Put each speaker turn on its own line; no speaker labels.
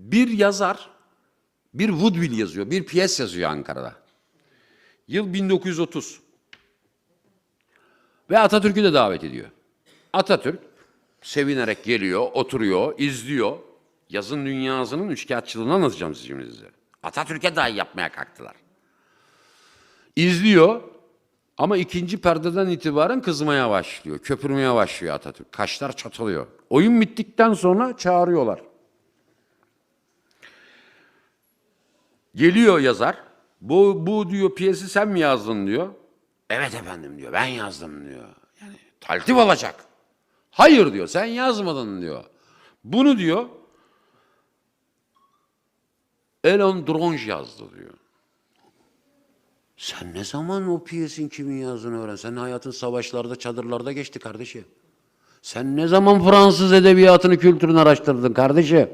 Bir yazar bir Woodville yazıyor, bir piyes yazıyor Ankara'da. Yıl 1930. Ve Atatürk'ü de davet ediyor. Atatürk sevinerek geliyor, oturuyor, izliyor. Yazın dünyasının üçkağıtçılığını anlatacağım size. Atatürk'e dahi yapmaya kalktılar. İzliyor ama ikinci perdeden itibaren kızmaya başlıyor. Köpürmeye başlıyor Atatürk. Kaşlar çatılıyor. Oyun bittikten sonra çağırıyorlar. Geliyor yazar. Bu, bu diyor piyesi sen mi yazdın diyor. Evet efendim diyor. Ben yazdım diyor. Yani taltif olacak. Hayır diyor. Sen yazmadın diyor. Bunu diyor Elon Dronj yazdı diyor. Sen ne zaman o piyesin kimin yazdığını öğren? Senin hayatın savaşlarda, çadırlarda geçti kardeşim. Sen ne zaman Fransız edebiyatını, kültürünü araştırdın kardeşim?